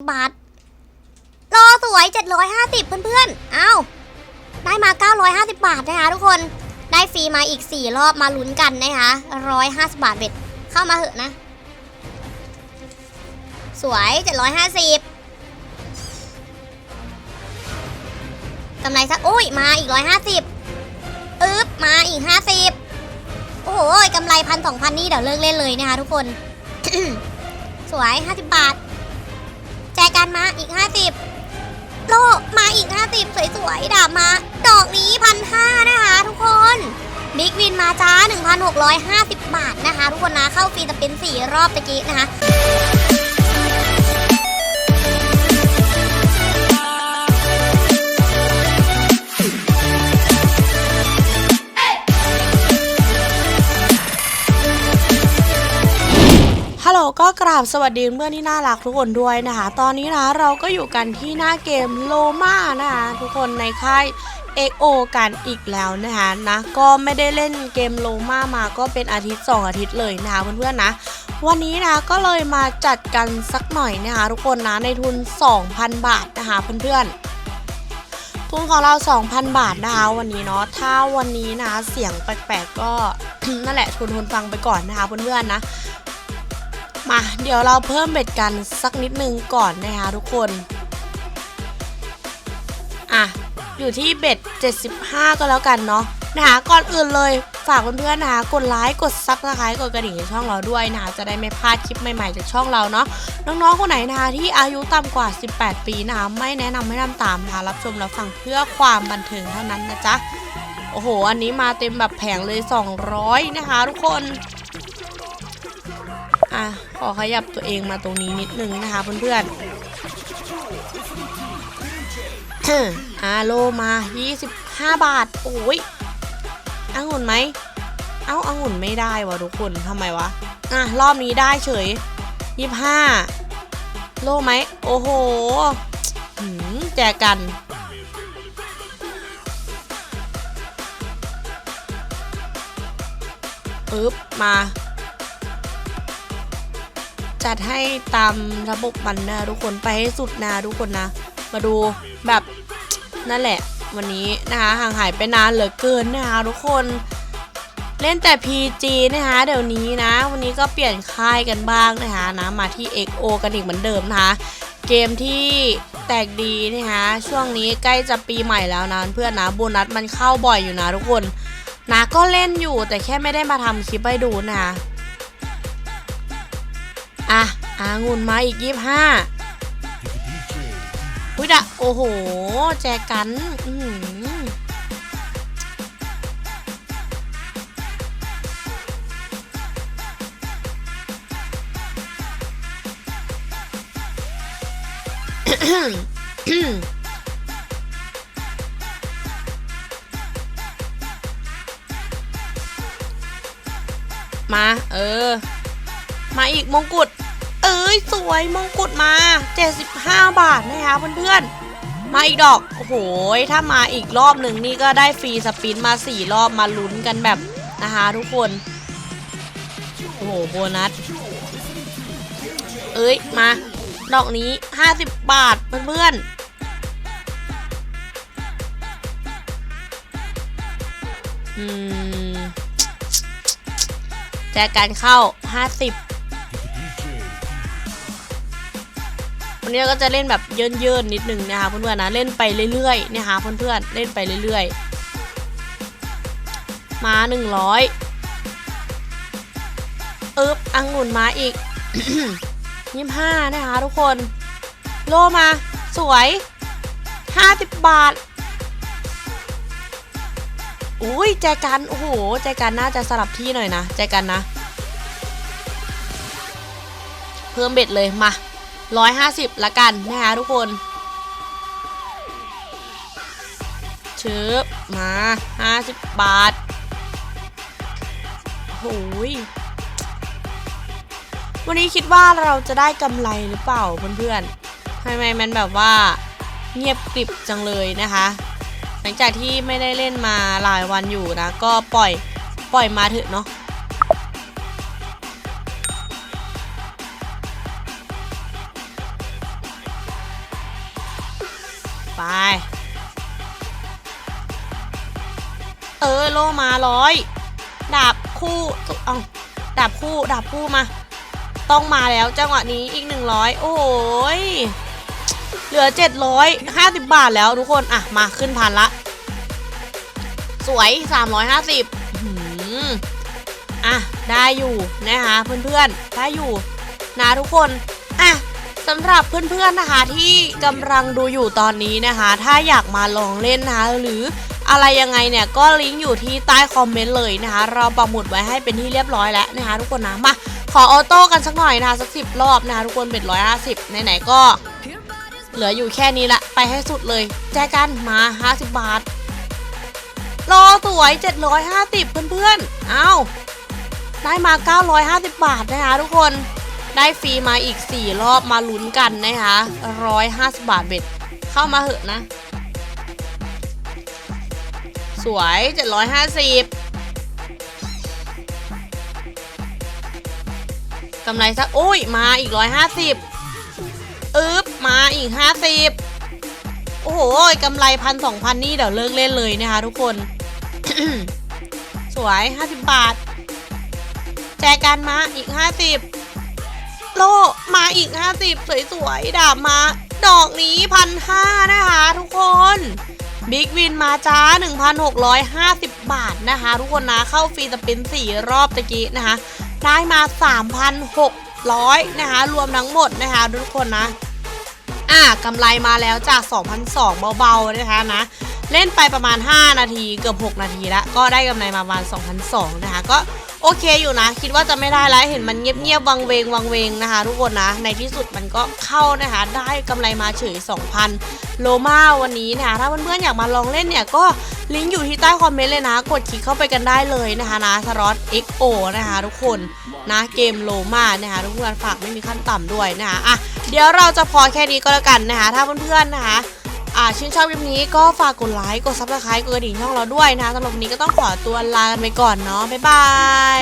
บาทรอสวย 750 เพื่อนๆ เอาได้มา 950 บาทนะคะทุกคน ได้ฟรีมาอีก 4 รอบมาลุ้นกันนะคะ150 บาทเบ็ด เข้ามาเหอะนะ สวย 750กำไรสักอุ้ย มาอีก 150อึ๊บ มาอีก 50 โอ้โหกำไรพันสองพันนี่เดี๋ยวเลิกเล่นเลยนะคะทุกคน สวย 50 บาท กันมาอีก 50 โลมาอีก 50 สวยๆดาบมา ดอกนี้พันห้านะคะทุกคนบิ๊กวินมาจ้า 1,650 บาทนะคะ ทุกคนนะเข้าฟรีจะเป็น 4 รอบตะกี้นะคะ ฮัลโหลก็กราบสวัสดีเพื่อนที่น่ารักทุกคนด้วยนะคะ ตอนนี้นะเราก็อยู่กันที่หน้าเกมโลมานะคะทุกคนในค่าย XO กันอีกแล้วนะคะนะก็ไม่ได้เล่นเกมโลมามาก็เป็นอาทิตย์ 2 อาทิตย์เลยนะคะเพื่อนๆนะวันนี้นะก็เลยมาจัดกันสักหน่อยนะคะทุกคนนะในทุน 2,000 บาทนะคะเพื่อนๆทุนของเรา 2,000 บาทนะคะวันนี้เนาะ ถ้าวันนี้นะเสียงแปลกๆก็นั่นแหละทุนทนฟังไปก่อนนะคะเพื่อนๆนะ มาเดี๋ยวเราเพิ่มเบ็ดกันสักนิดนึงก่อนนะคะทุกคน อะ อยู่ที่เบ็ด 75 ก็แล้วกันเนาะนะคะก่อนอื่นเลยฝากเพื่อนๆนะคะกดไลค์กดซับสไครต์กดกระดิ่งในช่องเราด้วยนะคะจะได้ไม่พลาดคลิปใหม่ๆจากช่องเราเนาะน้องๆคนไหนนะคะที่อายุต่ำกว่า 18 ปีนะคะไม่แนะนำให้ทำตามนะคะรับชมรับฟังเพื่อความบันเทิงเท่านั้นนะจ๊ะโอ้โห อันนี้มาเต็มแบบแผงเลย 200 นะคะทุกคน อะขอขยับตัวเองมาตรงนี้นิดนึงนะคะเพื่อนๆอาโลมา 25 บาท โอ้ยอังุ่นไหม เอ้าอังุ่นไม่ได้วะทุกคนทำไมวะ อะ รอบนี้ได้เฉย 25 โลไหม โอ้โหหืมแจกกันปึ๊บมา จัดให้ตามระบบมันนะทุกคนไปให้สุดนะทุกคนนะ มาดูแบบนั่นแหละ วันนี้นะคะห่างหายไปนานเหลือเกินนะคะทุกคน เล่นแต่ PG นะคะเดี๋ยวนี้นะ วันนี้ก็เปลี่ยนค่ายกันบ้างนะคะนะมาที่ XO กันอีกเหมือนเดิมนะคะเกมที่แตกดีนะคะช่วงนี้ใกล้จะปีใหม่แล้วนะเพื่อนนะโบนัสมันเข้าบ่อยอยู่นะทุกคนนะก็เล่นอยู่แต่แค่ไม่ได้มาทำคลิปให้ดูนะคะ อางุ่นมาอีกยี่ห้าอุ้ยดะโอ้โห แจกันอืมา เออ มาอีกมงกุฎ อ้ยสวยมงกุฎมา 75 บาทนะคะเพื่อนๆ มาอีกดอก โอ้โห ถ้ามาอีกรอบหนึ่งนี่ก็ได้ฟรีสปินมา 4 รอบมาลุ้นกันแบบนะคะทุกคน โอ้โห โบนัส เอ้ย มา ดอกนี้ 50 บาทเพื่อนๆอืมแจกกันเข้า 50 วันนี้ก็จะเล่นแบบเยินๆนิดนึงนะคะเพื่อนๆนะเล่นไปเรื่อยๆนะคะเพื่อนๆเล่นไปเรื่อยๆ มา100อึ๊บอังุ่นมาอีกยี่ห้านะคะทุกคน โลมา สวย50บาทอุ้ยแจกัน โอ้โหแจกันน่าจะสลับที่หน่อยนะแจกันนะ เพิ่มเบ็ดเลยมา 150 ละกันนะคะทุกคนเชิบมา 50 บาทโอ้ยวันนี้คิดว่าเราจะได้กำไรหรือเปล่าเพื่อนๆทำไมมันแบบว่าเงียบกริบจังเลยนะคะ หลังจากที่ไม่ได้เล่นมาหลายวันอยู่นะ ก็ปล่อยปล่อยมาเถอะเนาะ ไป เออโลมาร้อยดาบคู่เอาดาบคู่ดาบคู่มา ต้องมาแล้วจังหวะนี้อีก100โอ้ยเหลือ750บาทแล้วทุกคน อะ มาขึ้นพันละ สวย350หืมอะ ได้อยู่นะคะเพื่อนๆ ได้อยู่นะทุกคน อะ สำหรับเพื่อนๆนะคะที่กำลังดูอยู่ตอนนี้นะคะ ถ้าอยากมาลองเล่นนะคะหรืออะไรยังไงเนี่ยก็ลิงก์อยู่ที่ใต้คอมเมนต์เลยนะคะ เราปักหมุดไว้ให้เป็นที่เรียบร้อยแล้วนะคะ ทุกคนนะมาขอออโต้กันสักหน่อยนะคะสักสิบรอบนะคะทุกคนเป็นร้อยห้าสิบไหนๆก็เหลืออยู่แค่นี้ละไปให้สุดเลย แจกันมา50บาท รอสวย750เพื่อนๆ เอาได้มา950บาทนะคะทุกคน ได้ฟรีมาอีก 4 รอบมาลุ้นกันนะคะ150 บาทเบ็ด เข้ามาเหอะนะ สวย 750กำไรสักโอ้ย มาอีก 150อึ๊บ มาอีก 50 โอ้โหกำไรพันสองพันนี่เดี๋ยวเลิกเล่นเลยนะคะทุกคน สวย 50 บาท แจกันมาอีก 50 โลมาอีก 50 สวยๆดาบมา ดอกนี้พันห้านะคะทุกคนบิ๊กวินมาจ้า 1,650 บาทนะคะ ทุกคนนะเข้าฟรีสปิน 4 รอบตะกี้นะคะ ได้มา 3,600 นะคะ รวมทั้งหมดนะคะ ทุกคนนะ อะกำไรมาแล้วจาก2,200เบาๆนะคะนะ เล่นไปประมาณ 5 นาทีเกือบ 6 นาทีแล้ว ก็ได้กำไรมาประมาณ2,200นะคะ ก็ โอเคอยู่นะ คิดว่าจะไม่ได้แล้วเห็นมันเงียบๆวังเวงวังเวงนะคะ ทุกคนนะ ในที่สุดมันก็เข้านะคะ ได้กำไรมาเฉย 2,000 โลมาวันนี้นะคะถ้าเพื่อนๆอยากมาลองเล่นเนี่ยก็ลิงก์อยู่ที่ใต้คอมเมนต์เลยนะ กดคลิกเข้าไปกันได้เลยนะคะนะสล็อต XO นะคะ ทุกคนนะเกมโลมานะคะทุกคนฝากไม่มีขั้นต่ำด้วยนะคะอะเดี๋ยวเราจะพอแค่นี้ก็แล้วกันนะคะ ถ้าเพื่อนๆนะคะ อ่าชื่นชอบคลิปนี้ก็ฝากกดไลค์กดซับสไครต์กดกระดิ่งช่องเราด้วยนะสำหรับวันนี้ก็ต้องขอตัวลาไปก่อนเนาะบ๊ายบาย